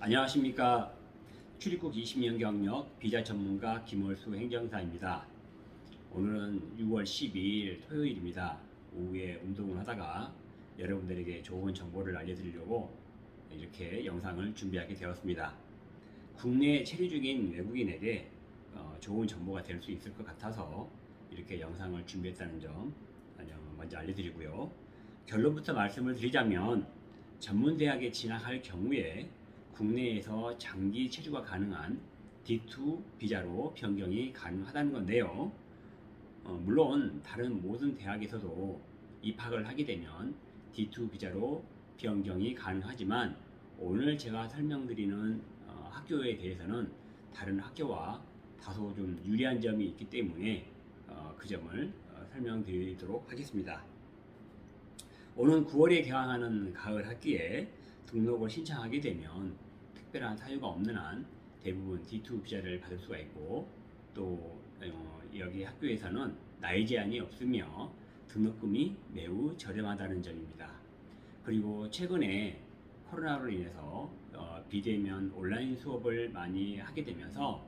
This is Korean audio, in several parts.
안녕하십니까. 출입국 20년 경력 비자 전문가 김월수 행정사입니다. 오늘은 6월 12일 토요일입니다. 오후에 운동을 하다가 여러분들에게 좋은 정보를 알려드리려고 이렇게 영상을 준비하게 되었습니다. 국내에 체류 중인 외국인에게 어, 좋은 정보가 될 수 있을 것 같아서 이렇게 영상을 준비했다는 점 먼저 알려드리고요. 결론부터 말씀을 드리자면 전문대학에 진학할 경우에 국내에서 장기 체류가 가능한 D2 비자로 변경이 가능하다는 건데요. 어, 물론 다른 모든 대학에서도 입학을 하게 되면 D2 비자로 변경이 가능하지만 오늘 제가 설명드리는 어, 학교에 대해서는 다른 학교와 다소 좀 유리한 점이 있기 때문에 어, 그 점을 어, 설명드리도록 하겠습니다. 오는 9월에 개강하는 가을 학기에 등록을 신청하게 되면 특별한 사유가 없는 한 대부분 D2 비자를 받을 수가 있고 또 어, 여기 학교에서는 나이 제한이 없으며 등록금이 매우 저렴하다는 점입니다. 그리고 최근에 코로나로 인해서 어, 비대면 온라인 수업을 많이 하게 되면서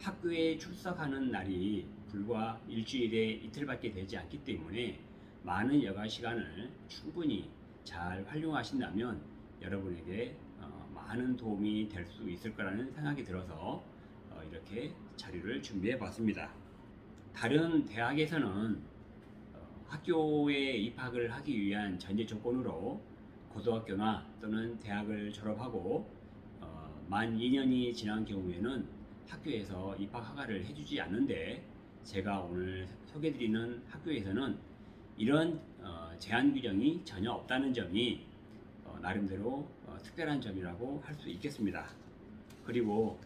학교에 출석하는 날이 불과 일주일에 이틀밖에 되지 않기 때문에 많은 여가 시간을 충분히 잘 활용하신다면 여러분에게 어, 많은 도움이 될 수 있을 거라는 생각이 들어서 어, 이렇게 자료를 준비해 봤습니다. 다른 대학에서는 어, 학교에 입학을 하기 위한 전제 조건으로 고등학교나 또는 대학을 졸업하고 어, 만 2년이 지난 경우에는 학교에서 입학 허가를 해주지 않는데 제가 오늘 소개드리는 학교에서는 이런 어, 제한 규정이 전혀 없다는 점이 어, 나름대로 어, 특별한 점이라고 할 수 있겠습니다. 그리고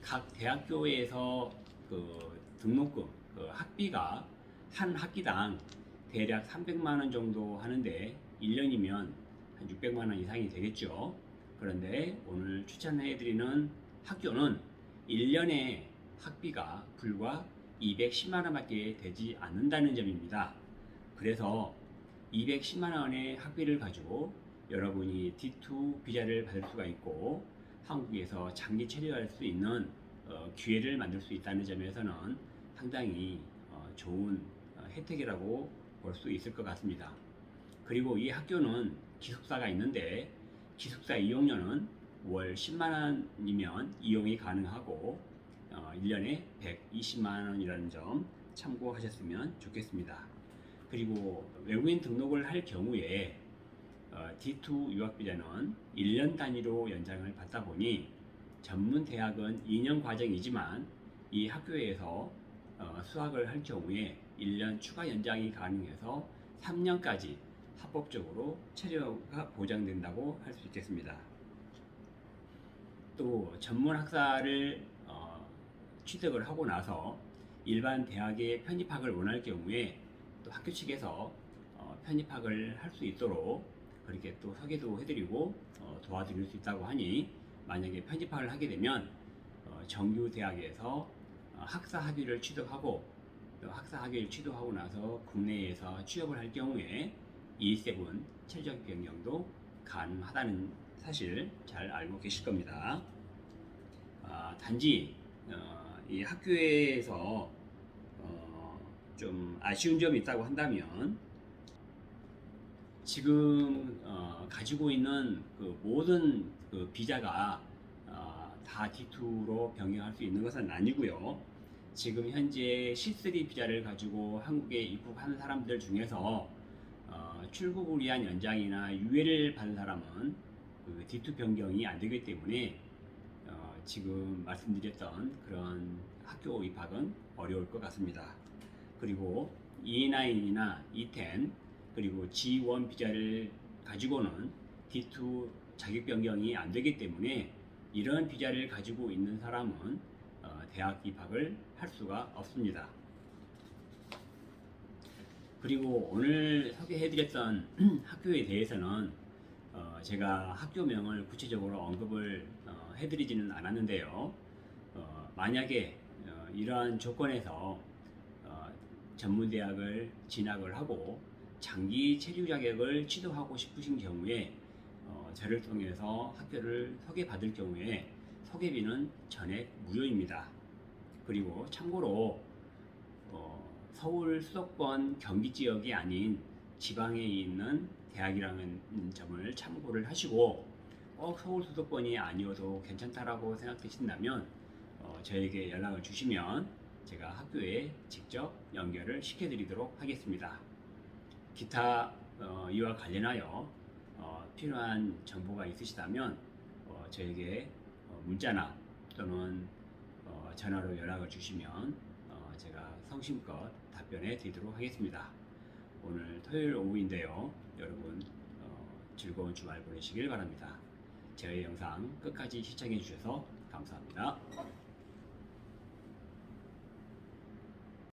각 대학교에서 그 등록금, 그 학비가 한 학기당 대략 300만 원 정도 하는데 1년이면 한 600만 원 이상이 되겠죠. 그런데 오늘 추천해 드리는 학교는 1년에 학비가 불과 210만 원밖에 되지 않는다는 점입니다. 그래서 210만 원의 학비를 가지고 여러분이 D2 비자를 받을 수가 있고 한국에서 장기 체류할 수 있는 어, 기회를 만들 수 있다는 점에서는 상당히 어, 좋은 어, 혜택이라고 볼 수 있을 것 같습니다. 그리고 이 학교는 기숙사가 있는데 기숙사 이용료는 월 10만 원이면 이용이 가능하고 어, 1년에 120만 원이라는 점 참고하셨으면 좋겠습니다. 그리고 외국인 등록을 할 경우에 어, D2 유학 비자는 1년 단위로 연장을 받다 보니 전문 대학은 2년 과정이지만 이 학교에서 어, 수학을 할 경우에 1년 추가 연장이 가능해서 3년까지 합법적으로 체류가 보장된다고 할 수 있겠습니다. 또 전문 학사를 어, 취득을 하고 나서 일반 대학에 편입학을 원할 경우에 또 학교 측에서 어, 편입학을 할 수 있도록 그렇게 또 소개도 해드리고 어, 도와드릴 수 있다고 하니 만약에 편입학을 하게 되면 어, 정규 대학에서 어, 학사 학위를 취득하고 또 학사 학위를 취득하고 나서 국내에서 취업을 할 경우에 E7 체적 변경도 가능하다는 사실 잘 알고 계실 겁니다. 아, 단지 어, 이 학교에서 어, 좀 아쉬운 점이 있다고 한다면 지금 어, 가지고 있는 그 모든 그 비자가 어, 다 D2로 변경할 수 있는 것은 아니고요. 지금 현재 C3 비자를 가지고 한국에 입국하는 사람들 중에서 어, 출국을 위한 연장이나 유예를 받은 사람은 그 D2 변경이 안 되기 때문에 어, 지금 말씀드렸던 그런 학교 입학은 어려울 것 같습니다. 그리고 E9이나 E10 그리고 G1 비자를 가지고는 D2 자격 변경이 안 되기 때문에 이런 비자를 가지고 있는 사람은 어, 대학 입학을 할 수가 없습니다. 그리고 오늘 소개해드렸던 학교에 대해서는 어, 제가 학교명을 구체적으로 언급을 어, 해드리지는 않았는데요. 어, 만약에 어, 이러한 조건에서 어, 전문대학을 진학을 하고 장기 체류 자격을 취득하고 싶으신 경우에 어, 저를 통해서 학교를 소개받을 경우에 소개비는 전액 무료입니다. 그리고 참고로 어, 서울 수도권 경기 지역이 아닌 지방에 있는 대학이라는 점을 참고를 하시고 꼭 서울 수도권이 아니어도 괜찮다라고 생각되신다면 어, 저에게 연락을 주시면 제가 학교에 직접 연결을 시켜드리도록 하겠습니다. 기타 어, 이와 관련하여 어, 필요한 정보가 있으시다면 어, 저에게 어, 문자나 또는 어, 전화로 연락을 주시면 어, 제가 성심껏 답변해 드리도록 하겠습니다. 오늘 토요일 오후인데요. 여러분 어, 즐거운 주말 보내시길 바랍니다. 저희 영상 끝까지 시청해 주셔서 감사합니다.